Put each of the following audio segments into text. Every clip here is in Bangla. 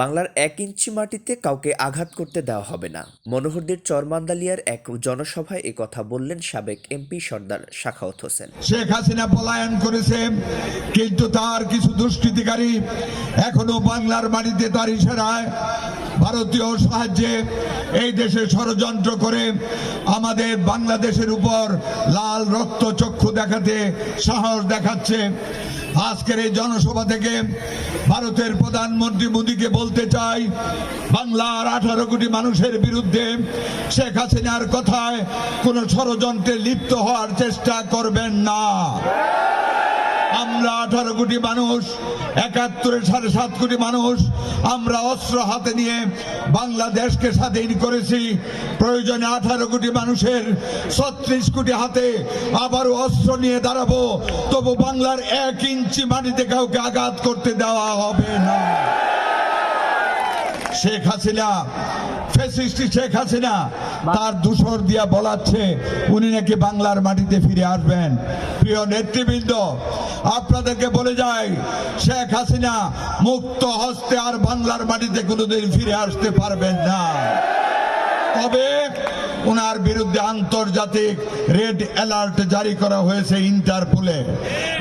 বাংলার এক ইঞ্চি মাটিতে কাউকে আঘাত করতে দেওয়া হবে না। মনোহরদের চরমান্দালিয়ার এক জনসভায় কথা বললেন সাবেক এমপি সর্দার শাখাওয়াত হোসেন। শেখ হাসিনা পলায়ন করেছে, কিন্তু তার কিছু দুষ্কৃতিকারী এখনও বাংলার মাটিতে তার ইশারায় ভারতীয় সাহায্যে এই দেশে ষড়যন্ত্র করে আমাদের বাংলাদেশের উপর লাল রক্ত চক্ষু দেখাতে সাহস দেখাচ্ছে। আজকের এই জনসভা থেকে ভারতের প্রধানমন্ত্রী মোদীকে বলতে চাই, বাংলার আঠারো কোটি মানুষের বিরুদ্ধে শেখ হাসিনার কথায় কোনো ষড়যন্ত্রে লিপ্ত হওয়ার চেষ্টা করবেন না। আমরা আঠারো কোটি মানুষ একাত্তরের সাড়ে সাত কোটি মানুষ, আমরা অস্ত্র হাতে নিয়ে বাংলাদেশকে স্বাধীন করেছি। প্রয়োজনে আঠারো কোটি মানুষের ছত্রিশ কোটি হাতে আবারও অস্ত্র নিয়ে দাঁড়াবো, তবু বাংলার এক ইঞ্চি মাটিতে কাউকে আঘাত করতে দেওয়া হবে না। শেখ হাসিনা ফেসিস্টি শেখ হাসিনা, তার দূষর দিয়া বলাচ্ছে, উনি নাকি বাংলার মাটিতে ফিরে আসবেন। প্রিয় নেতৃবৃন্দ, আপনাদেরকে বলে যাই, শেখ হাসিনা মুক্ত হস্তে আর বাংলার মাটিতে কোনোদিন ফিরে আসতে পারবেন না। তবে ওনার বিরুদ্ধে আন্তর্জাতিক রেড অ্যালার্ট জারি করা হয়েছে ইন্টারপোলে।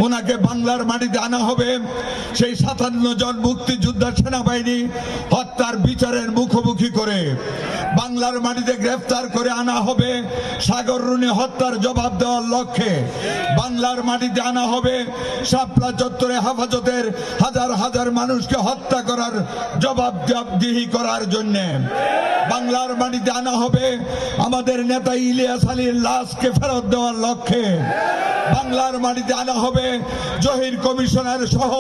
ওনাকে বাংলার মাটিতে আনা হবে। সেই সাতান্ন জন মুক্তিযোদ্ধা সেনাবাহিনী হত্যার বিচারের মুখোমুখি করে বাংলার মাটিতে গ্রেফতার করে আনা হবে। সাগর রুনি হত্যার জবাব দেওয়ার লক্ষ্যে বাংলার মাটিতে আনা হবে। শাপলা চত্বরে হাফাজতের হাজার হাজার মানুষকে হত্যা করার জবাব জবাবদিহি করার জন্যে বাংলার মাটিতে আনা হবে। আমাদের নেতা ইলিয়াস আলীর লাশকে ফেরত দেওয়ার লক্ষ্যে বাংলার মাটিতে আনা হবে। জহির কমিশনার সহ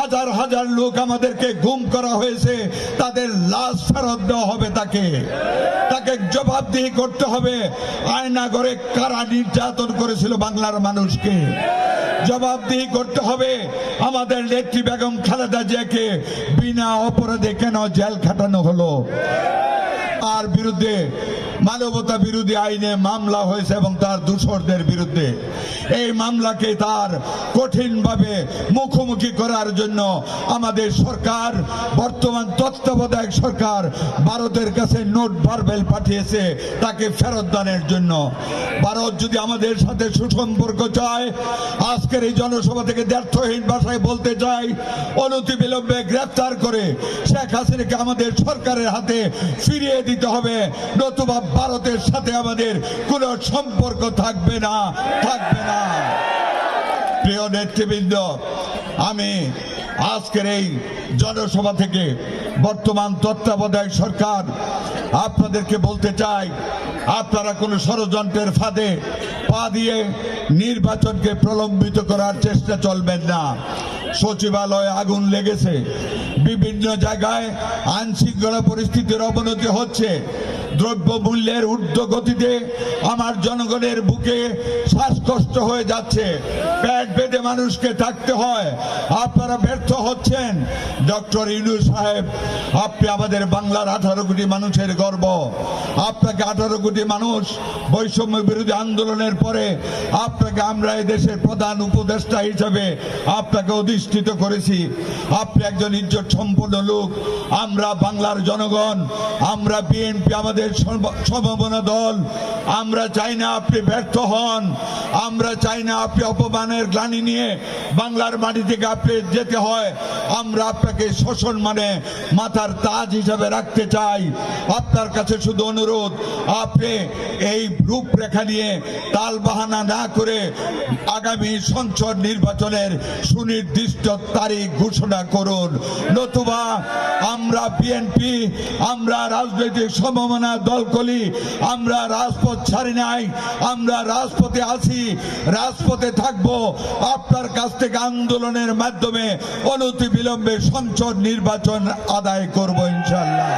হাজার হাজার লোক আমাদেরকে গুম করা হয়েছে। তাদের লাশ ফেরত দেওয়া হবে তাকে। তাকে জবাবদিহি করতে হবে। আয়না করে কারা নির্যাতন করেছিল বাংলার মানুষকে। জবাবদিহি করতে হবে। আমাদের নেত্রী বেগম খালেদা জিয়াকে বিনা অপরাধে কেন জেল খাটানো হলো? তার বিরুদ্ধে মানবতা বিরোধী আইনে মামলা হয়েছে এবং তার দূষরদের বিরুদ্ধে। এই মামলাকে তার কঠিনভাবে মুখোমুখি করার জন্য আমাদের সরকার, বর্তমান তত্ত্বাবধায়ক সরকার ভারতের কাছে নোট বারবেল পাঠিয়েছে তাকে ফেরত দানের জন্য। ভারত যদি আমাদের সাথে সুসম্পর্ক চায়, আজকের এই জনসভা থেকে ব্যর্থহীন ভাষায় বলতে চাই, অনতি বিলম্বে গ্রেফতার করে শেখ হাসিনাকে আমাদের সরকারের হাতে ফিরিয়ে দিতে হবে, নতুবা ভারতের সাথে আমাদের কোনো সম্পর্ক থাকবে না থাকবে না। প্রিয় নেতৃবৃন্দ, আমি আজকের এই জনসভা থেকে বর্তমান তত্ত্বাবধায়ক সরকার, আপনাদেরকে বলতে চাই, আপনারা কোনো ষড়যন্ত্রের ফাঁদে পা দিয়ে নির্বাচনকে প্রলম্বিত করার চেষ্টা চলবেন না। সচিবালয়ে আগুন লেগেছে। বিভিন্ন জায়গায় আইন শৃঙ্খলা পরিস্থিতির অবনতি হচ্ছে। দ্রব্য মূল্যের ঊর্ধ্ব গতিতে আমার জনগণের বুকে শ্বাসকষ্ট হয়ে যাচ্ছে। পেট বেঁধে মানুষকে থাকতে হয়। আপনারা ব্যর্থ হচ্ছেন। ডক্টর ইনু সাহেব, আপনি আমাদের বাংলার আঠারো কোটি মানুষের গর্ব। আপনাকে আঠারো কোটি মানুষ বৈষম্য বিরোধী আন্দোলনের পরে আপনাকে আমরা দেশের প্রধান উপদেষ্টা হিসাবে আপনাকে অধিষ্ঠিত করেছি। আপনি একজন ইজ্জত সম্পন্ন লোক। আমরা বাংলার জনগণ, আমরা বিএনপি আমাদের সর্ব- সমমনা দল, আমরা চাই না আপনি ব্যর্থ হন, আমরা চাই না আপনি অপমানের গ্লানি নিয়ে বাংলার মাটি থেকে আপনি যেতে হয়, আমরা আপনাকে শোষণ মানে মাথার তাজ হিসাবে রাখতে চাই। আপনার কাছে শুধু অনুরোধ, আপনি এই রূপরেখা নিয়ে তাল বাহানা না করে আগামী সংসদ নির্বাচনের সুনির্দিষ্ট তারিখ ঘোষণা করুন। নতুবা আমরা বিএনপি, আমরা রাজনৈতিক সমমনা দলকলি আমরা রাজপথ ছাড়ি নাই, আমরা রাজপথে আছি, রাজপথে থাকব। আপনার কাছ থেকে আন্দোলনের মাধ্যমে অনতি বিলম্বে সংসদ নির্বাচন আদায় করব ইনশাল্লাহ